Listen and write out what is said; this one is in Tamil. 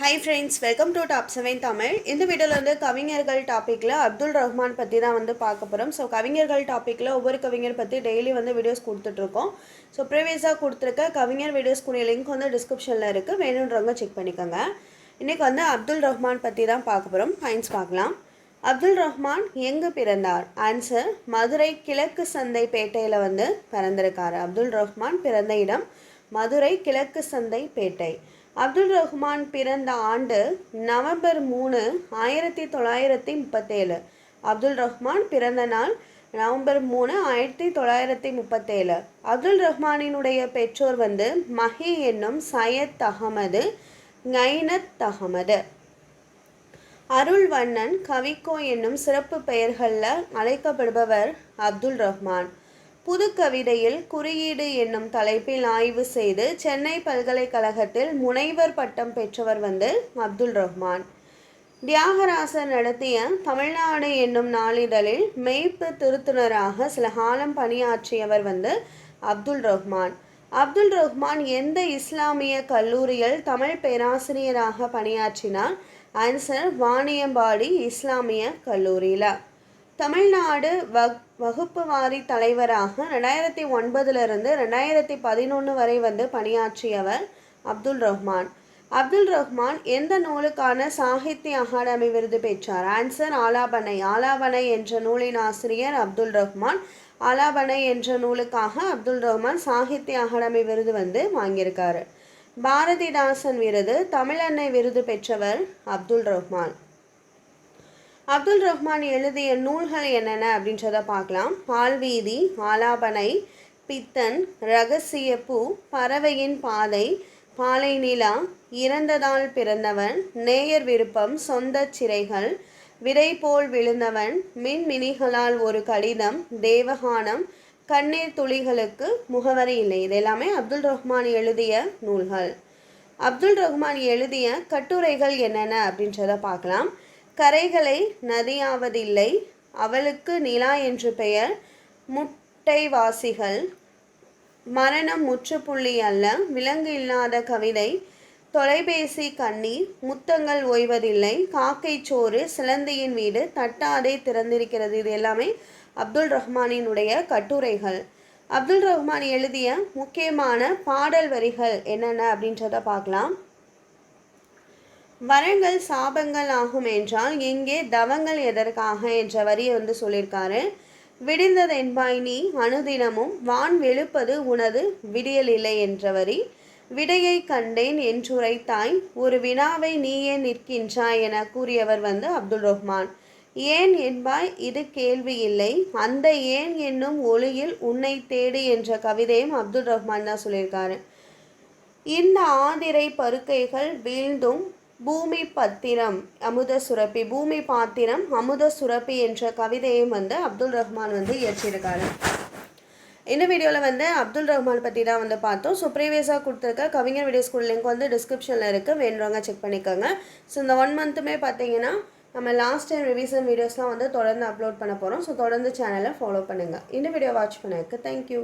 Hi friends welcome to top seven Tamil இந்த வீடியோவில் வந்து கவிஞர்கள் டாப்பிக்கில் அப்துல் ரஹ்மான் பற்றி தான் வந்து பார்க்க போகிறோம் ஸோ கவிஞர்கள் டாப்பிக்கில் ஒவ்வொரு கவிஞர் பற்றி டெய்லி வந்து வீடியோஸ் கொடுத்துட்ருக்கோம் ஸோ ப்ரீவியஸாக கொடுத்துருக்க கவிஞர் வீடியோஸ்க்குரிய லிங்க் வந்து டிஸ்கிரிப்ஷனில் இருக்குது வேணுன்றவங்க செக் பண்ணிக்கோங்க. இன்றைக்கி வந்து அப்துல் ரஹ்மான் பற்றி தான் பார்க்க போகிறோம் ஃபைன்ஸ் பார்க்கலாம். அப்துல் ரஹ்மான் எங்கு பிறந்தார்? ஆன்சர் மதுரை கிழக்கு சந்தை பேட்டையில் வந்து பிறந்திருக்காரு. அப்துல் ரஹ்மான் பிறந்த இடம் மதுரை கிழக்கு சந்தை பேட்டை. அப்துல் ரஹ்மான் பிறந்த ஆண்டு நவம்பர் மூணு ஆயிரத்தி தொள்ளாயிரத்தி முப்பத்தேழு. அப்துல் ரஹ்மான் பிறந்த நாள் நவம்பர் மூணு ஆயிரத்தி தொள்ளாயிரத்தி முப்பத்தேழு. அப்துல் ரஹ்மானினுடைய பெற்றோர் வந்து மஹி என்னும் சையத் அகமது கைனத் அகமது. அருள்வண்ணன் கவிக்கோ என்னும் சிறப்பு பெயர்களில் அழைக்கப்படுபவர் அப்துல் ரஹ்மான். புது கவிதையில் குறியீடு என்னும் தலைப்பில் ஆய்வு செய்து சென்னை பல்கலைக்கழகத்தில் முனைவர் பட்டம் பெற்றவர் வந்து அப்துல் ரஹ்மான். தியாகராசர் நடத்திய தமிழ்நாடு என்னும் நாளிதழில் மெய்ப்பு திருத்துணராக சில காலம் பணியாற்றியவர் வந்து அப்துல் ரஹ்மான். அப்துல் ரஹ்மான் எந்த இஸ்லாமிய கல்லூரியில் தமிழ் பேராசிரியராக பணியாற்றினார்? ஆன்சர் வாணியம்பாடி இஸ்லாமிய கல்லூரியில். தமிழ்நாடு வக் வகுப்பு வாரி தலைவராக ரெண்டாயிரத்தி ஒன்பதுலேருந்து ரெண்டாயிரத்தி பதினொன்று வரை வந்து பணியாற்றியவர் அப்துல் ரஹ்மான். அப்துல் ரஹ்மான் எந்த நூலுக்கான சாகித்ய அகாடமி விருது பெற்றார்? ஆன்சர் ஆலாபனை. ஆலாபனை என்ற நூலின் ஆசிரியர் அப்துல் ரஹ்மான். ஆலாபனை என்ற நூலுக்காக அப்துல் ரஹ்மான் சாகித்ய அகாடமி விருது வந்து வாங்கியிருக்காரு. பாரதிதாசன் விருது தமிழன்னை விருது பெற்றவர் அப்துல் ரஹ்மான். அப்துல் ரஹ்மான் எழுதிய நூல்கள் என்னென்ன அப்படின்றத பார்க்கலாம். பால்வீதி ஆலாபனை பித்தன் ரகசிய பூ பறவையின் பாதை பாலை நிலா இறந்ததால் பிறந்தவன் நேயர் விருப்பம் சொந்த சிறைகள் விதை போல் விழுந்தவன் மின்மினிகளால் ஒரு கடிதம் தேவகானம் கண்ணீர் துளிகளுக்கு முகவரி இல்லை. இது எல்லாமே அப்துல் ரஹ்மான் எழுதிய நூல்கள். அப்துல் ரஹ்மான் எழுதிய கட்டுரைகள் என்னென்ன அப்படின்றத பார்க்கலாம். கரைகளை நதியாவதில்லை. அவளுக்கு நிலா என்று பெயர். முட்டைவாசிகள். மரணம் முற்றுப்புள்ளி அல்ல. விலங்கு இல்லாத கவிதை. தொலைபேசி கண்ணீர். முத்தங்கள் ஓய்வதில்லை. காக்கை சோறு. சிலந்தியின் வீடு. தட்டாதே திறந்திருக்கிறது. இது எல்லாமே அப்துல் ரஹ்மானினுடைய கட்டுரைகள். அப்துல் ரஹ்மான் எழுதிய முக்கியமான பாடல் வரிகள் என்னென்ன அப்படின்றத பார்க்கலாம். வரங்கள் சாபங்கள் ஆகும் என்றால் எங்கே தவங்கள் எதற்காக என்ற வரியை வந்து சொல்லியிருக்காரு. விடிந்ததென்பாய் நீ அனுதினமும் வான் வெளுப்பது உனது விடியலில்லை என்ற வரி. விடையை கண்டேன் என்றுரைத்தாய் ஒரு வினாவை நீயே நிற்கின்றாய் என கூறியவர் வந்து அப்துல் ரஹ்மான். ஏன் என்பாய் இது கேள்வி இல்லை. அந்த ஏன் என்னும் ஒளியில் உன்னை தேடு என்ற கவிதையும் அப்துல் ரஹ்மான் தான் சொல்லியிருக்காரு. இந்த ஆதிரை பருக்கைகள் வீழ்ந்தும் பூமி பத்திரம் அமுத சுரப்பி. பூமி பாத்திரம் அமுத சுரப்பி என்ற கவிதையும் வந்து அப்துல் ரஹ்மான் வந்து இயற்றியிருக்காரு இந்த வீடியோவில் வந்து அப்துல் ரஹ்மான் பற்றி தான் வந்து பார்த்தோம். ஸோ ப்ரீவியஸாக கொடுத்துருக்க கவிஞர் வீடியோ ஸ்கூல் லிங்க் வந்து டிஸ்கிரிப்ஷனில் இருக்குது வேணுறவங்க செக் பண்ணிக்கோங்க. ஸோ இந்த ஒன் மந்த்துமே பார்த்தீங்கன்னா நம்ம லாஸ்ட் டைம் ரிவிஷன் வீடியோஸ்லாம் வந்து தொடர்ந்து அப்லோட் பண்ண போகிறோம் ஸோ தொடர்ந்து சேனலை ஃபாலோ பண்ணுங்கள் இந்த வீடியோ வாட்ச் பண்ணதுக்கு தேங்க்யூ